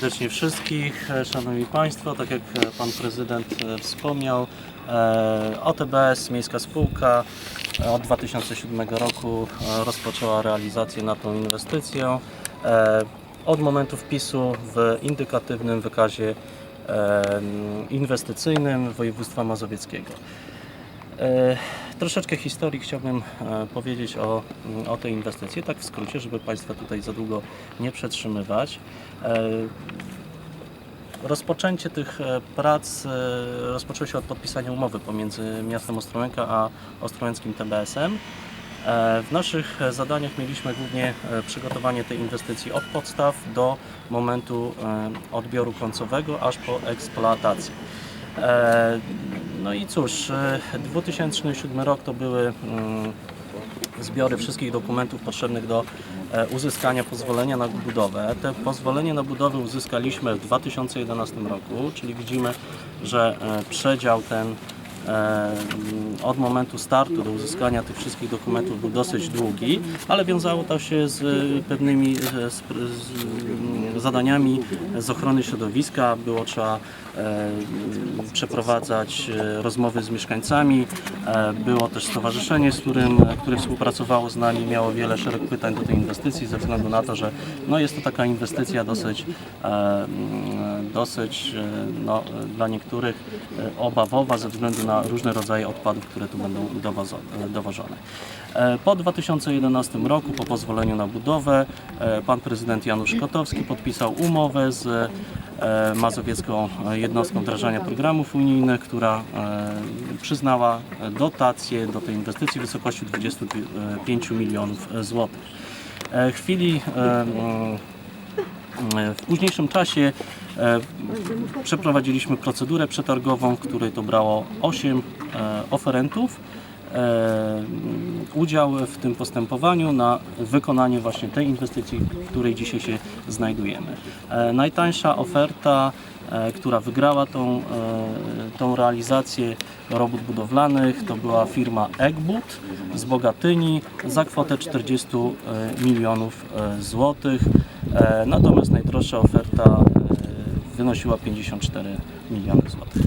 serdecznie wszystkich. E, Szanowni Państwo, tak jak e, Pan Prezydent e, wspomniał, OTBS, Miejska Spółka, od 2007 roku rozpoczęła realizację na tą inwestycję. Od momentu wpisu w indykatywnym wykazie inwestycyjnym województwa mazowieckiego. E, Troszeczkę historii chciałbym e, powiedzieć o, o tej inwestycji, tak w skrócie, żeby Państwa tutaj za długo nie przetrzymywać. E, Rozpoczęcie tych prac rozpoczęło się od podpisania umowy pomiędzy miastem Ostrołęka a ostrołęckim TBS-em. W naszych zadaniach mieliśmy głównie przygotowanie tej inwestycji od podstaw do momentu odbioru końcowego aż po eksploatację. E, No i cóż, e, 2007 rok to były mm, zbiory wszystkich dokumentów potrzebnych do e, uzyskania pozwolenia na budowę. Te pozwolenie na budowę uzyskaliśmy w 2011 roku, czyli widzimy, że e, przedział ten e, od momentu startu do uzyskania tych wszystkich dokumentów był dosyć długi, ale wiązało to się z e, pewnymi e, z, z mm, zadaniami z ochrony środowiska. Było trzeba przeprowadzać e, rozmowy z mieszkańcami. Było też stowarzyszenie, z którym, które współpracowało z nami, miało wiele szereg pytań do tej inwestycji ze względu na to, że no, jest to taka inwestycja dosyć, dosyć no, dla niektórych obawowa ze względu na różne rodzaje odpadów, które tu będą e, dowożone. E, Po 2011 roku, po pozwoleniu na budowę, e, pan prezydent Janusz Kotowski podpisał umowę z Mazowiecką Jednostką Wdrażania Programów Unijnych, która przyznała dotację do tej inwestycji w wysokości 25 milionów złotych. W chwili w późniejszym czasie e, przeprowadziliśmy procedurę przetargową, w której to brało 8 e, oferentów. E, udział w tym postępowaniu na wykonanie właśnie tej inwestycji, w której dzisiaj się znajdujemy. E, najtańsza oferta, e, która wygrała tą, e, tą realizację robót budowlanych, to była firma Egbud z Bogatyni za kwotę 40 e, milionów e, złotych. E, Natomiast najdroższa oferta e, wynosiła 54 miliony złotych.